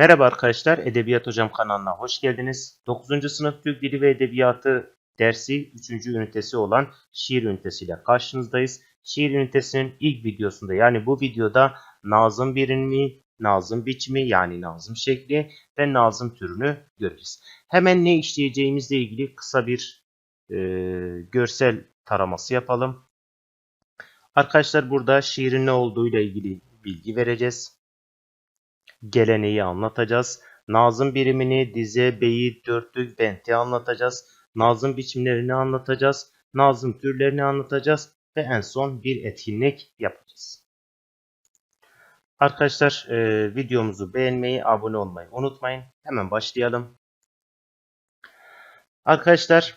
Merhaba arkadaşlar, Edebiyat Hocam kanalına hoş geldiniz. 9. sınıf Türk Dili ve Edebiyatı dersi 3. ünitesi olan şiir ünitesiyle karşınızdayız. Şiir ünitesinin ilk videosunda yani bu videoda nazım birimi, nazım biçimi yani nazım şekli ve nazım türünü göreceğiz. Hemen ne işleyeceğimizle ilgili kısa bir e, görsel taraması yapalım. Arkadaşlar burada şiirin ne olduğuyla ilgili bilgi vereceğiz geleneği anlatacağız. Nazım birimini, dize, beyit, dörtlük, benti anlatacağız. Nazım biçimlerini anlatacağız. Nazım türlerini anlatacağız. Ve en son bir etkinlik yapacağız. Arkadaşlar e, videomuzu beğenmeyi, abone olmayı unutmayın. Hemen başlayalım. Arkadaşlar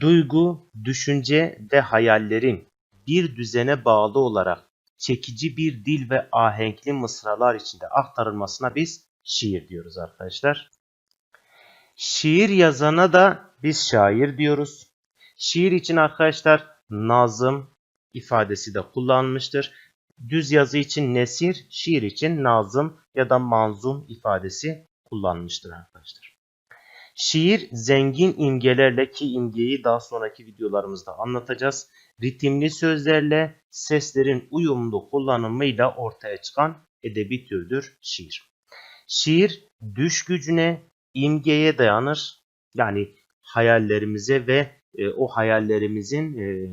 duygu, düşünce ve hayallerin bir düzene bağlı olarak çekici bir dil ve ahenkli mısralar içinde aktarılmasına biz şiir diyoruz arkadaşlar. Şiir yazana da biz şair diyoruz. Şiir için arkadaşlar nazım ifadesi de kullanmıştır. Düz yazı için nesir, şiir için nazım ya da manzum ifadesi kullanmıştır arkadaşlar. Şiir zengin imgelerle ki imgeyi daha sonraki videolarımızda anlatacağız. Ritimli sözlerle seslerin uyumlu kullanımıyla ortaya çıkan edebi türdür şiir. Şiir düş gücüne, imgeye dayanır. Yani hayallerimize ve e, o hayallerimizin e,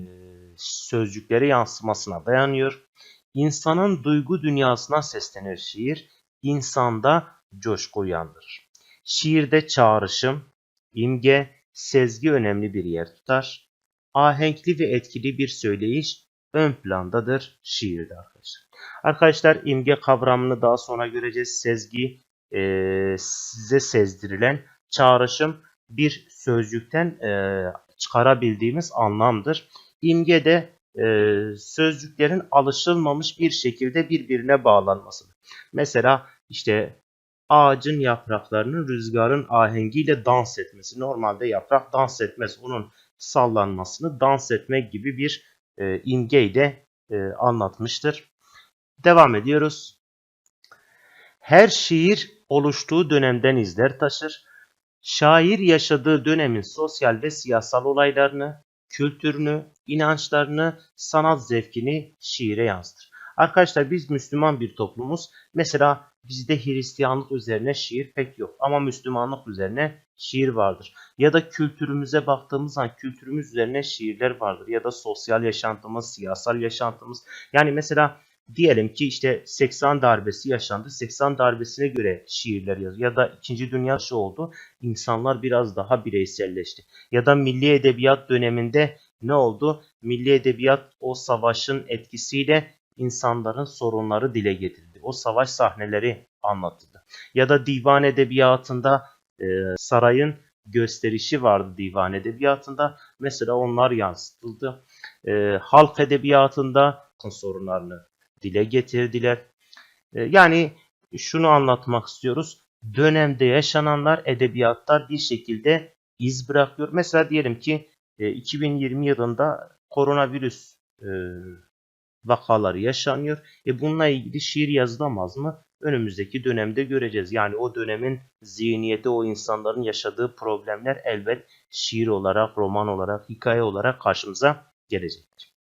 sözcüklere yansımasına dayanıyor. İnsanın duygu dünyasına seslenir şiir. İnsanda coşku uyandırır. Şiirde çağrışım, imge, sezgi önemli bir yer tutar. Ahenkli ve etkili bir söyleyiş ön plandadır şiirde arkadaşlar. Arkadaşlar imge kavramını daha sonra göreceğiz. Sezgi e, size sezdirilen çağrışım bir sözcükten e, çıkarabildiğimiz anlamdır. İmge de e, sözcüklerin alışılmamış bir şekilde birbirine bağlanmasıdır. Mesela işte ağacın yapraklarının rüzgarın ahengiyle dans etmesi. Normalde yaprak dans etmez. Onun sallanmasını dans etmek gibi bir e, imgeyle e, anlatmıştır. Devam ediyoruz. Her şiir oluştuğu dönemden izler taşır. Şair yaşadığı dönemin sosyal ve siyasal olaylarını, kültürünü, inançlarını, sanat zevkini şiire yansıtır. Arkadaşlar biz Müslüman bir toplumuz. Mesela bizde Hristiyanlık üzerine şiir pek yok ama Müslümanlık üzerine şiir vardır. Ya da kültürümüze baktığımız zaman kültürümüz üzerine şiirler vardır. Ya da sosyal yaşantımız, siyasal yaşantımız. Yani mesela diyelim ki işte 80 darbesi yaşandı. 80 darbesine göre şiirler yazıyor. Ya da 2. Dünya Savaşı oldu. İnsanlar biraz daha bireyselleşti. Ya da milli edebiyat döneminde ne oldu? Milli edebiyat o savaşın etkisiyle insanların sorunları dile getirildi. O savaş sahneleri anlatıldı. Ya da divan edebiyatında e, sarayın gösterişi vardı divan edebiyatında. Mesela onlar yansıtıldı. E, halk edebiyatında sorunlarını dile getirdiler. E, yani şunu anlatmak istiyoruz. Dönemde yaşananlar edebiyatlar bir şekilde iz bırakıyor. Mesela diyelim ki e, 2020 yılında koronavirüs e, vakaları yaşanıyor. E bununla ilgili şiir yazılamaz mı? Önümüzdeki dönemde göreceğiz. Yani o dönemin zihniyeti, o insanların yaşadığı problemler elbet şiir olarak, roman olarak, hikaye olarak karşımıza gelecektir.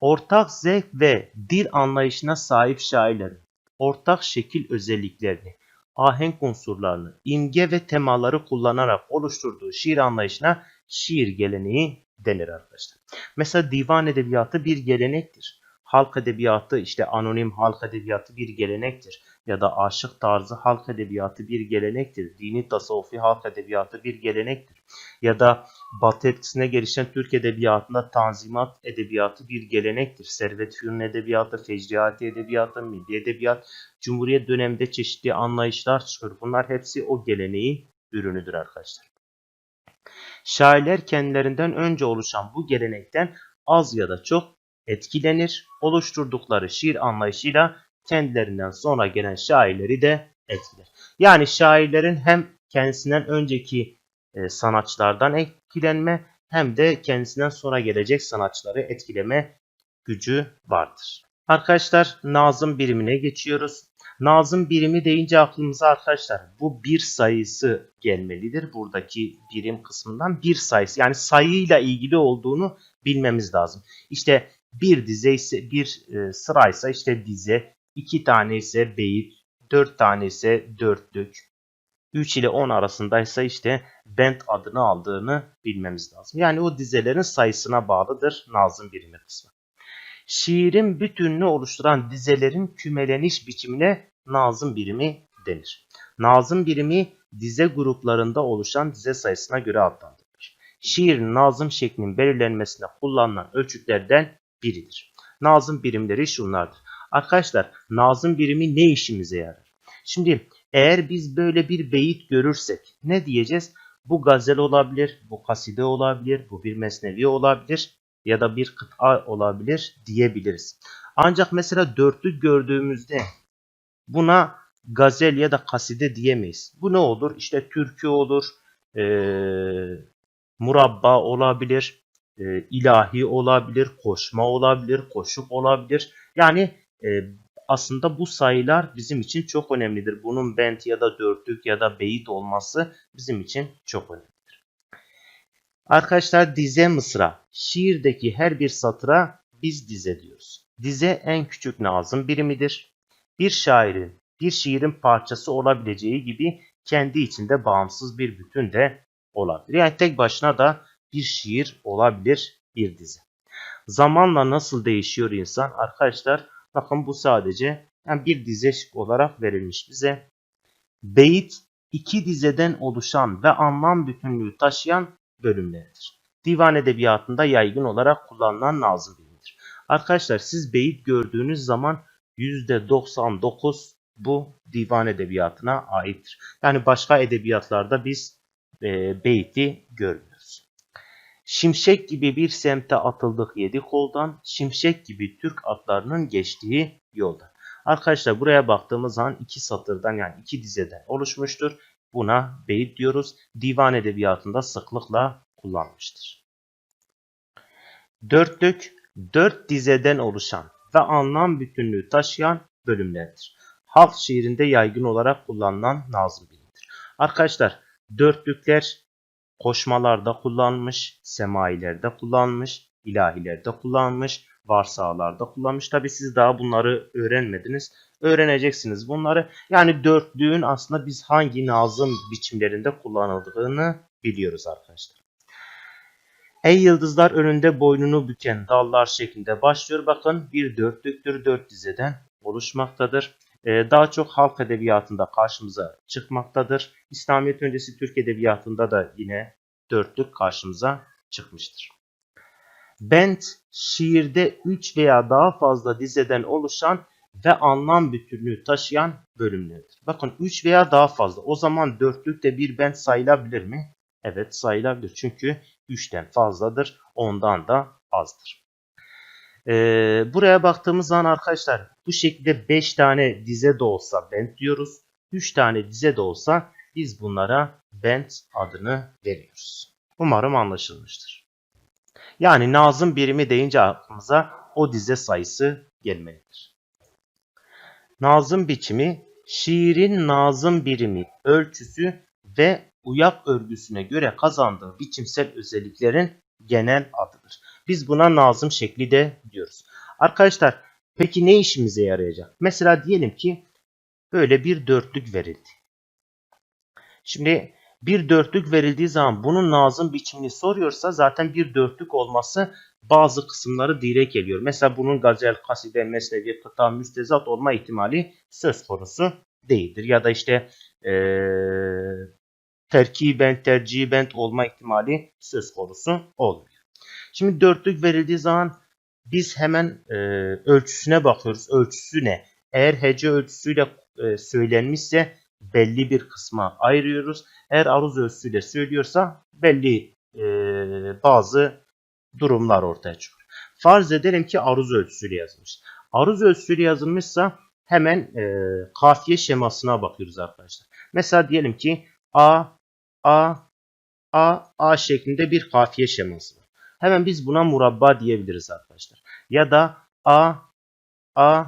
Ortak zevk ve dil anlayışına sahip şairlerin ortak şekil özelliklerini, ahenk unsurlarını, imge ve temaları kullanarak oluşturduğu şiir anlayışına şiir geleneği denir arkadaşlar. Mesela divan edebiyatı bir gelenektir halk edebiyatı işte anonim halk edebiyatı bir gelenektir. Ya da aşık tarzı halk edebiyatı bir gelenektir. Dini tasavvufi halk edebiyatı bir gelenektir. Ya da Batı etkisine gelişen Türk edebiyatında tanzimat edebiyatı bir gelenektir. Servet Fünun edebiyatı, Fecriati edebiyatı, milli edebiyat, Cumhuriyet döneminde çeşitli anlayışlar çıkıyor. Bunlar hepsi o geleneğin ürünüdür arkadaşlar. Şairler kendilerinden önce oluşan bu gelenekten az ya da çok etkilenir. Oluşturdukları şiir anlayışıyla kendilerinden sonra gelen şairleri de etkiler. Yani şairlerin hem kendisinden önceki e, sanatçılardan etkilenme hem de kendisinden sonra gelecek sanatçıları etkileme gücü vardır. Arkadaşlar nazım birimine geçiyoruz. Nazım birimi deyince aklımıza arkadaşlar bu bir sayısı gelmelidir. Buradaki birim kısmından bir sayısı yani sayıyla ilgili olduğunu bilmemiz lazım. İşte bir dize ise bir e, sıraysa işte dize, iki tane ise beyit, dört tane ise dörtlük, 3 ile 10 arasındaysa işte bent adını aldığını bilmemiz lazım. Yani o dizelerin sayısına bağlıdır nazım birimi kısmı. Şiirin bütününü oluşturan dizelerin kümeleniş biçimine nazım birimi denir. Nazım birimi dize gruplarında oluşan dize sayısına göre adlandırılır. Şiirin nazım şeklinin belirlenmesine kullanılan ölçütlerden biridir. Nazım birimleri şunlardır. Arkadaşlar nazım birimi ne işimize yarar? Şimdi eğer biz böyle bir beyit görürsek ne diyeceğiz? Bu gazel olabilir, bu kaside olabilir, bu bir mesnevi olabilir ya da bir kıta olabilir diyebiliriz. Ancak mesela dörtlük gördüğümüzde buna gazel ya da kaside diyemeyiz. Bu ne olur? İşte türkü olur, e, murabba olabilir, e, ilahi olabilir, koşma olabilir, koşuk olabilir. Yani e, aslında bu sayılar bizim için çok önemlidir. Bunun bent ya da dörtlük ya da beyit olması bizim için çok önemlidir. Arkadaşlar dize mısra. Şiirdeki her bir satıra biz dize diyoruz. Dize en küçük nazım birimidir. Bir şairin, bir şiirin parçası olabileceği gibi kendi içinde bağımsız bir bütün de olabilir. Yani tek başına da bir şiir olabilir bir dize. Zamanla nasıl değişiyor insan? Arkadaşlar bakın bu sadece yani bir dize olarak verilmiş bize. Beyit iki dizeden oluşan ve anlam bütünlüğü taşıyan bölümleridir. Divan edebiyatında yaygın olarak kullanılan nazım bilimidir. Arkadaşlar siz beyit gördüğünüz zaman %99 bu divan edebiyatına aittir. Yani başka edebiyatlarda biz e, beyti görmüyoruz. Şimşek gibi bir semte atıldık yedi koldan, şimşek gibi Türk atlarının geçtiği yoldan. Arkadaşlar buraya baktığımız zaman iki satırdan yani iki dizeden oluşmuştur. Buna beyit diyoruz. Divan edebiyatında sıklıkla kullanmıştır. Dörtlük, dört dizeden oluşan ve anlam bütünlüğü taşıyan bölümlerdir. Halk şiirinde yaygın olarak kullanılan nazım bilimdir. Arkadaşlar dörtlükler koşmalarda kullanmış, semailerde kullanmış, ilahilerde kullanmış, varsağlarda kullanmış. Tabi siz daha bunları öğrenmediniz. Öğreneceksiniz bunları. Yani dörtlüğün aslında biz hangi nazım biçimlerinde kullanıldığını biliyoruz arkadaşlar. Ey yıldızlar önünde boynunu büken dallar şeklinde başlıyor. Bakın bir dörtlüktür dört dizeden oluşmaktadır. Ee, daha çok halk edebiyatında karşımıza çıkmaktadır. İslamiyet öncesi Türk edebiyatında da yine dörtlük karşımıza çıkmıştır. Bent, şiirde 3 veya daha fazla dizeden oluşan ve anlam bütünlüğü taşıyan bölümlerdir. Bakın 3 veya daha fazla. O zaman dörtlük de bir bent sayılabilir mi? Evet sayılabilir. Çünkü 3'ten fazladır. Ondan da azdır. Ee, buraya baktığımız zaman arkadaşlar bu şekilde 5 tane dize de olsa bent diyoruz. 3 tane dize de olsa biz bunlara bent adını veriyoruz. Umarım anlaşılmıştır. Yani nazım birimi deyince aklımıza o dize sayısı gelmelidir. Nazım biçimi şiirin nazım birimi, ölçüsü ve uyak örgüsüne göre kazandığı biçimsel özelliklerin genel adıdır. Biz buna nazım şekli de diyoruz. Arkadaşlar peki ne işimize yarayacak? Mesela diyelim ki böyle bir dörtlük verildi. Şimdi bir dörtlük verildiği zaman bunun nazım biçimini soruyorsa zaten bir dörtlük olması bazı kısımları direkt geliyor. Mesela bunun gazel, kaside, mesnevi, kıta, müstezat olma ihtimali söz konusu değildir. Ya da işte ee, terkiben, terciben olma ihtimali söz konusu olmuyor. Şimdi dörtlük verildiği zaman biz hemen e, ölçüsüne bakıyoruz. Ölçüsü ne? Eğer hece ölçüsüyle e, söylenmişse belli bir kısma ayırıyoruz. Eğer aruz ölçüsüyle söylüyorsa belli e, bazı durumlar ortaya çıkıyor. Farz edelim ki aruz ölçüsüyle yazılmış. Aruz ölçüsüyle yazılmışsa hemen e, kafiye şemasına bakıyoruz arkadaşlar. Mesela diyelim ki A, A, A, A şeklinde bir kafiye şeması. Hemen biz buna murabba diyebiliriz arkadaşlar. Ya da A, A,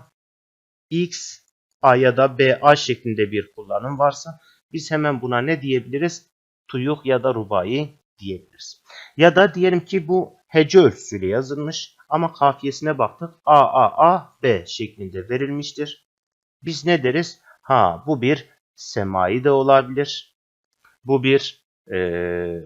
X, A ya da BA şeklinde bir kullanım varsa biz hemen buna ne diyebiliriz? Tuyuk ya da rubai diyebiliriz. Ya da diyelim ki bu hece ölçüsüyle yazılmış ama kafiyesine baktık A A A B şeklinde verilmiştir. Biz ne deriz? Ha bu bir semai de olabilir. Bu bir e,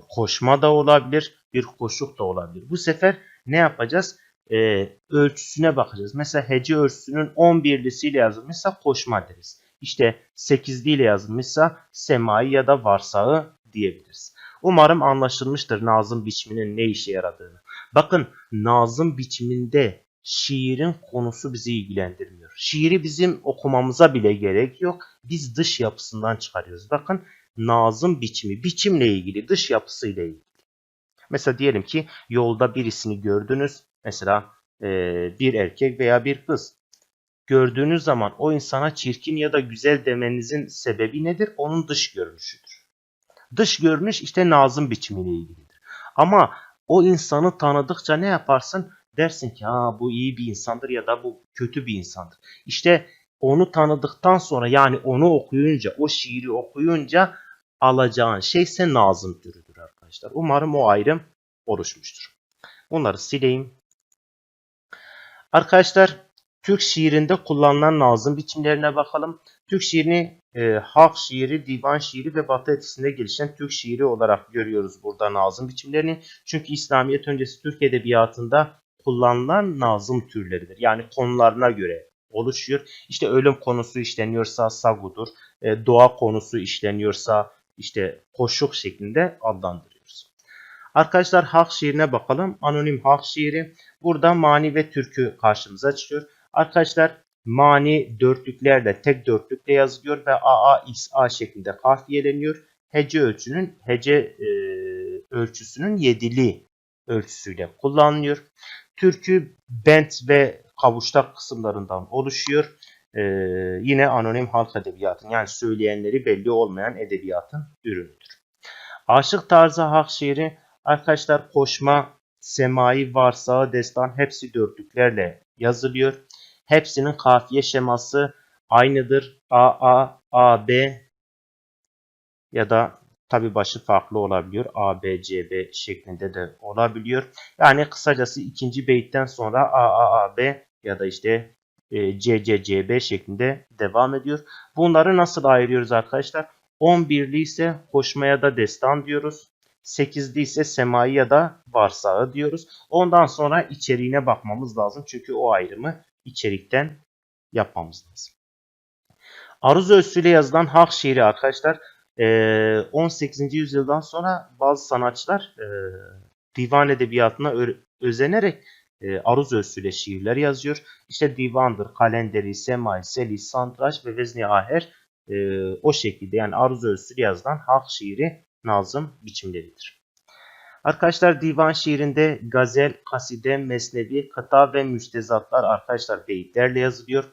koşma da olabilir. Bir koşuk da olabilir. Bu sefer ne yapacağız? E, ölçüsüne bakacağız. Mesela hece ölçüsünün 11'lisiyle yazılmışsa koşma deriz. İşte 8'li ile yazılmışsa semai ya da varsağı diyebiliriz. Umarım anlaşılmıştır nazım biçiminin ne işe yaradığını. Bakın nazım biçiminde şiirin konusu bizi ilgilendirmiyor. Şiiri bizim okumamıza bile gerek yok. Biz dış yapısından çıkarıyoruz. Bakın nazım biçimi, biçimle ilgili, dış yapısıyla ilgili. Mesela diyelim ki yolda birisini gördünüz. Mesela e, bir erkek veya bir kız. Gördüğünüz zaman o insana çirkin ya da güzel demenizin sebebi nedir? Onun dış görünüşüdür. Dış görünüş işte nazım biçimiyle ilgilidir. Ama o insanı tanıdıkça ne yaparsın? Dersin ki ha bu iyi bir insandır ya da bu kötü bir insandır. İşte onu tanıdıktan sonra yani onu okuyunca, o şiiri okuyunca alacağın şey ise nazım türüdür. Umarım o ayrım oluşmuştur. Bunları sileyim. Arkadaşlar Türk şiirinde kullanılan nazım biçimlerine bakalım. Türk şiirini e, halk şiiri, divan şiiri ve batı etkisinde gelişen Türk şiiri olarak görüyoruz burada nazım biçimlerini. Çünkü İslamiyet öncesi Türk edebiyatında kullanılan nazım türleridir. Yani konularına göre oluşuyor. İşte ölüm konusu işleniyorsa sagudur, e, doğa konusu işleniyorsa işte koşuk şeklinde adlandırıyoruz. Arkadaşlar halk şiirine bakalım. Anonim halk şiiri. Burada mani ve türkü karşımıza çıkıyor. Arkadaşlar mani dörtlüklerle tek dörtlükle yazılıyor ve AA, XA şeklinde kafiyeleniyor. Hece ölçünün hece e, ölçüsünün yedili ölçüsüyle kullanılıyor. Türkü bent ve kavuştak kısımlarından oluşuyor. Ee, yine anonim halk edebiyatın yani söyleyenleri belli olmayan edebiyatın ürünüdür. Aşık tarzı halk şiiri arkadaşlar koşma, semai, varsağı, destan hepsi dörtlüklerle yazılıyor. Hepsinin kafiye şeması aynıdır. AA, AB ya da tabi başı farklı olabiliyor. A, B, C, B şeklinde de olabiliyor. Yani kısacası ikinci beyitten sonra A, A, A, B ya da işte e, C, C, C, B şeklinde devam ediyor. Bunları nasıl ayırıyoruz arkadaşlar? 11'li ise koşmaya da destan diyoruz. 8'li ise semai ya da varsağı diyoruz. Ondan sonra içeriğine bakmamız lazım. Çünkü o ayrımı içerikten yapmamız lazım. Aruz ölçüsüyle yazılan halk şiiri arkadaşlar 18. yüzyıldan sonra bazı sanatçılar e, divan edebiyatına özenerek e, aruz ölçüsüyle şiirler yazıyor. İşte divandır, kalenderi, semai, seli, santraç ve vezni aher e, o şekilde yani aruz ölçüsüyle yazılan halk şiiri nazım biçimleridir. Arkadaşlar divan şiirinde gazel, kaside, mesnevi, kıta ve müstezatlar arkadaşlar beyitlerle yazılıyor.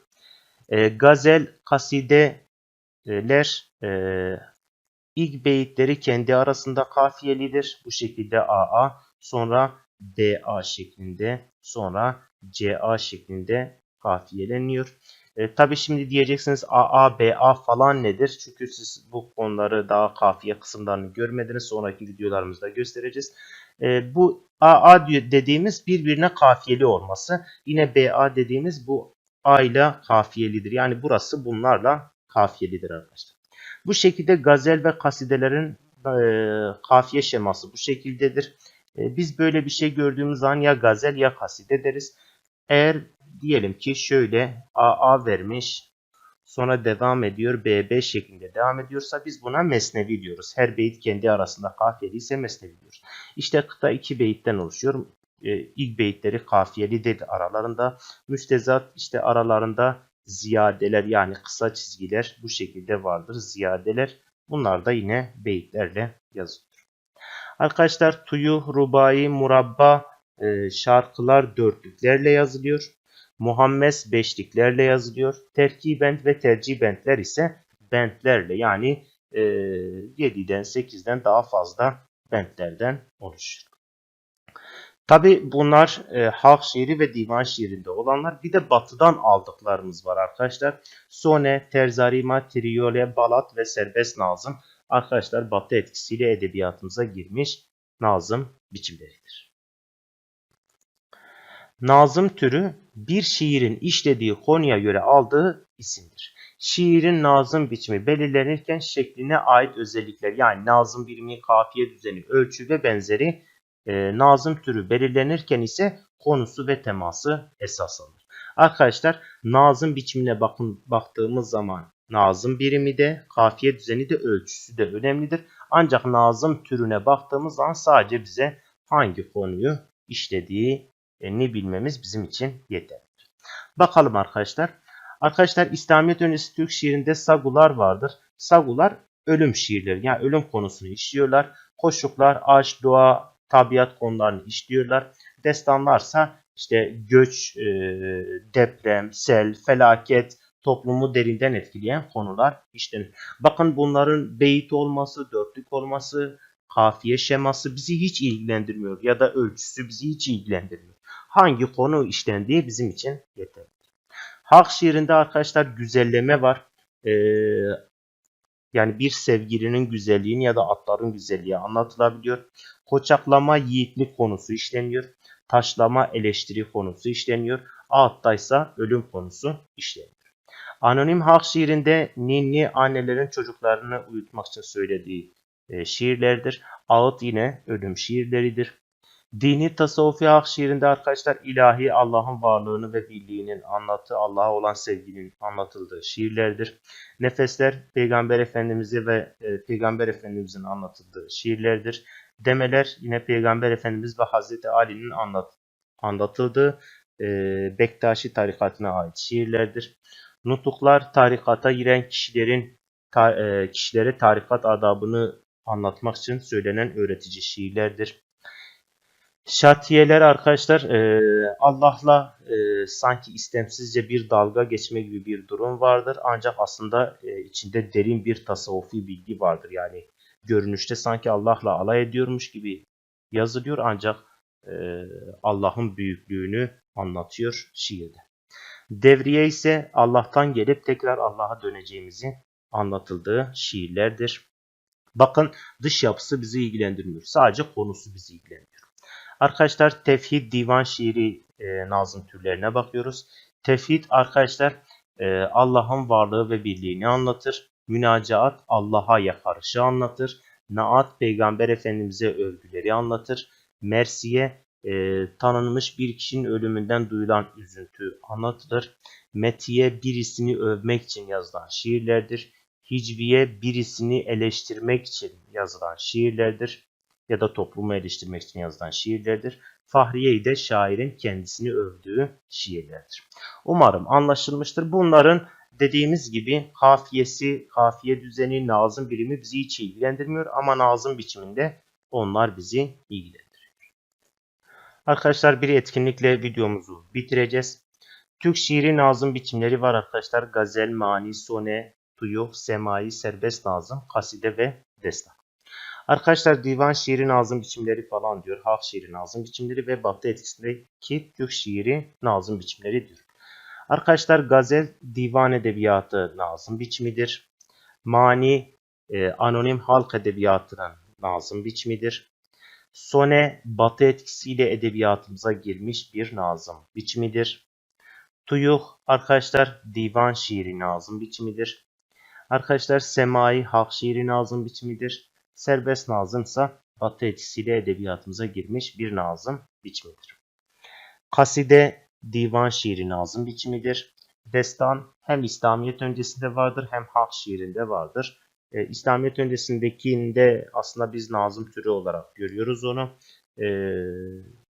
E, gazel, kasideler e, ilk beyitleri kendi arasında kafiyelidir. Bu şekilde AA, sonra BA şeklinde, sonra CA şeklinde kafiyeleniyor. E, Tabi şimdi diyeceksiniz AA, BA falan nedir? Çünkü siz bu konuları daha kafiye kısımlarını görmediniz. Sonraki videolarımızda göstereceğiz. E, bu AA dediğimiz birbirine kafiyeli olması. Yine BA dediğimiz bu A ile kafiyelidir. Yani burası bunlarla kafiyelidir arkadaşlar. Bu şekilde gazel ve kasidelerin e, kafiye şeması bu şekildedir. E, biz böyle bir şey gördüğümüz zaman ya gazel ya kaside deriz. Eğer diyelim ki şöyle AA vermiş sonra devam ediyor BB şeklinde devam ediyorsa biz buna mesnevi diyoruz. Her beyit kendi arasında kafiyeli ise mesnevi diyoruz. İşte kıta iki beyitten oluşuyor. E, ilk beyitleri kafiyelidir aralarında. Müstezat işte aralarında ziyadeler yani kısa çizgiler bu şekilde vardır. Ziyadeler bunlar da yine beyitlerle yazılıyor. Arkadaşlar tuyu, rubai, murabba e, şarkılar dörtlüklerle yazılıyor. Muhammes beşliklerle yazılıyor. Terkibent ve tercibentler ise bentlerle yani e, 7'den 8'den daha fazla bentlerden oluşur. Tabi bunlar e, halk şiiri ve divan şiirinde olanlar. Bir de batıdan aldıklarımız var arkadaşlar. Sone, terzarima, triyole, balat ve serbest nazım. Arkadaşlar batı etkisiyle edebiyatımıza girmiş nazım biçimleridir. Nazım türü bir şiirin işlediği konuya göre aldığı isimdir. Şiirin nazım biçimi belirlenirken şekline ait özellikler yani nazım birimi, kafiye düzeni, ölçü ve benzeri e, nazım türü belirlenirken ise konusu ve teması esas alınır. Arkadaşlar nazım biçimine bakın baktığımız zaman nazım birimi de kafiye düzeni de ölçüsü de önemlidir. Ancak nazım türüne baktığımız zaman sadece bize hangi konuyu işlediğini bilmemiz bizim için yeterlidir. Bakalım arkadaşlar. Arkadaşlar İslamiyet öncesi Türk şiirinde sagular vardır. Sagular ölüm şiirleri yani ölüm konusunu işliyorlar. Koşuklar, aşk, dua, tabiat konularını işliyorlar. Destanlarsa işte göç, e, deprem, sel, felaket, toplumu derinden etkileyen konular işlenir. Bakın bunların beyit olması, dörtlük olması, kafiye şeması bizi hiç ilgilendirmiyor ya da ölçüsü bizi hiç ilgilendirmiyor. Hangi konu işlendiği bizim için yeterli. Halk şiirinde arkadaşlar güzelleme var. Ee, yani bir sevgilinin güzelliğini ya da atların güzelliği anlatılabiliyor. Koçaklama yiğitlik konusu işleniyor. Taşlama eleştiri konusu işleniyor. Alttaysa ölüm konusu işleniyor. Anonim halk şiirinde ninni annelerin çocuklarını uyutmak için söylediği e, şiirlerdir. Ağıt yine ölüm şiirleridir. Dini tasavvufi halk şiirinde arkadaşlar ilahi Allah'ın varlığını ve birliğinin anlatı, Allah'a olan sevginin anlatıldığı şiirlerdir. Nefesler Peygamber Efendimiz'i ve e, Peygamber Efendimiz'in anlatıldığı şiirlerdir. Demeler yine Peygamber Efendimiz ve Hazreti Ali'nin anlat, anlatıldığı e, Bektaşi tarikatına ait şiirlerdir. Nutuklar tarikata giren kişilerin ta, e, kişilere tarikat adabını anlatmak için söylenen öğretici şiirlerdir. Şartiyeler arkadaşlar e, Allah'la e, sanki istemsizce bir dalga geçme gibi bir durum vardır. Ancak aslında e, içinde derin bir tasavvufi bilgi vardır. Yani görünüşte sanki Allah'la alay ediyormuş gibi yazılıyor ancak e, Allah'ın büyüklüğünü anlatıyor şiirde. Devriye ise Allah'tan gelip tekrar Allah'a döneceğimizi anlatıldığı şiirlerdir. Bakın dış yapısı bizi ilgilendirmiyor. Sadece konusu bizi ilgilendiriyor. Arkadaşlar tefhid divan şiiri e, nazım türlerine bakıyoruz. Tefhid arkadaşlar e, Allah'ın varlığı ve birliğini anlatır. Münacaat Allah'a yakarışı anlatır. Naat Peygamber Efendimiz'e övgüleri anlatır. Mersiye e, tanınmış bir kişinin ölümünden duyulan üzüntü anlatılır. Metiye birisini övmek için yazılan şiirlerdir. Hicviye birisini eleştirmek için yazılan şiirlerdir ya da toplumu eleştirmek için yazılan şiirlerdir. Fahriye de şairin kendisini övdüğü şiirlerdir. Umarım anlaşılmıştır. Bunların dediğimiz gibi kafiyesi, kafiye düzeni, nazım birimi bizi hiç ilgilendirmiyor ama nazım biçiminde onlar bizi ilgilendiriyor. Arkadaşlar bir etkinlikle videomuzu bitireceğiz. Türk şiiri nazım biçimleri var arkadaşlar. Gazel, mani, sone, tuyuk, semai, serbest nazım, kaside ve destan. Arkadaşlar divan şiiri nazım biçimleri falan diyor. Halk şiiri nazım biçimleri ve batı etkisindeki Türk şiiri nazım biçimleri diyor. Arkadaşlar gazel divan edebiyatı nazım biçimidir. Mani e, anonim halk edebiyatının nazım biçimidir. Sone batı etkisiyle edebiyatımıza girmiş bir nazım biçimidir. Tuyuk arkadaşlar divan şiiri nazım biçimidir. Arkadaşlar semai halk şiiri nazım biçimidir. Serbest nazımsa Batı etkisiyle edebiyatımıza girmiş bir nazım biçimidir. Kaside divan şiiri nazım biçimidir. Destan hem İslamiyet öncesinde vardır hem halk şiirinde vardır. E, İslamiyet öncesindekinde aslında biz nazım türü olarak görüyoruz onu. E,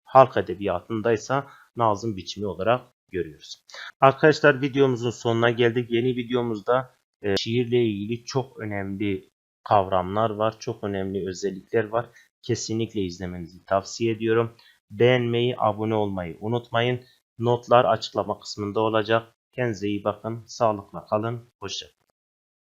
halk edebiyatında ise nazım biçimi olarak görüyoruz. Arkadaşlar videomuzun sonuna geldik. Yeni videomuzda e, şiirle ilgili çok önemli kavramlar var. Çok önemli özellikler var. Kesinlikle izlemenizi tavsiye ediyorum. Beğenmeyi, abone olmayı unutmayın. Notlar açıklama kısmında olacak. Kendinize iyi bakın. Sağlıkla kalın. Hoşçakalın.